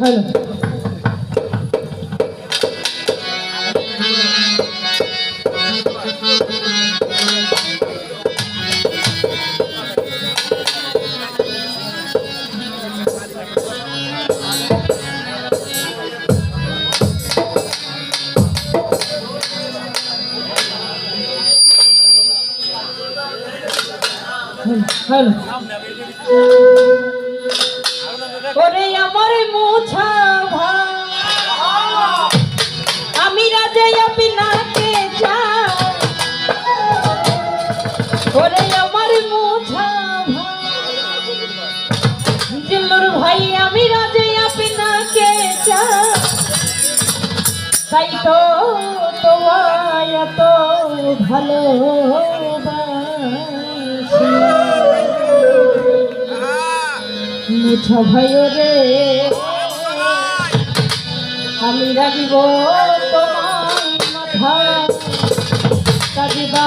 هلا. هلا. هلا ওরে আমার মোছা আমি রাজে আপনাকে ওরে আমার মোছা জিল্লুর ভাই, আমি রাজে আপনাকে তাই তো তোমায় এত ভালো মিছ ভয় রে। আমি রাখিব তোমার মাথা। কাটিবা